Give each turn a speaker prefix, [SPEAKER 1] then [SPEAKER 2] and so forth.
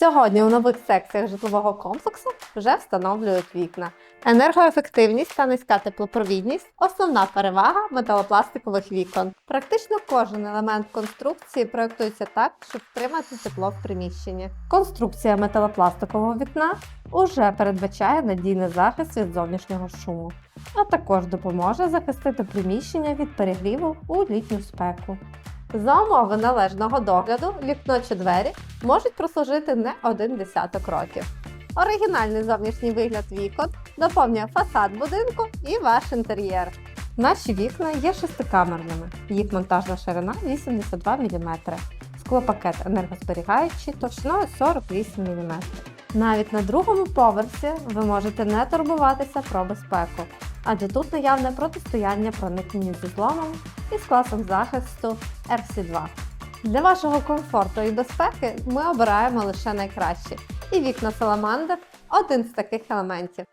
[SPEAKER 1] Сьогодні у нових секціях житлового комплексу вже встановлюють вікна. Енергоефективність та низька теплопровідність основна перевага металопластикових вікон. Практично кожен елемент конструкції проєктується так, щоб втримати тепло в приміщенні. Конструкція металопластикового вікна уже передбачає надійний захист від зовнішнього шуму, а також допоможе захистити приміщення від перегріву у літню спеку. За умови належного догляду вікно двері можуть прослужити не один десяток років. Оригінальний зовнішній вигляд вікон доповнює фасад будинку і ваш інтер'єр. Наші вікна є шестикамерними, їх монтажна ширина 82 мм, склопакет енергозберігаючий товщиною 48 мм. Навіть на другому поверсі ви можете не турбуватися про безпеку, адже тут наявне протистояння проникненню зі зломом із класом захисту RC2. Для вашого комфорту і безпеки ми обираємо лише найкраще. І вікна Salamander – один з таких елементів.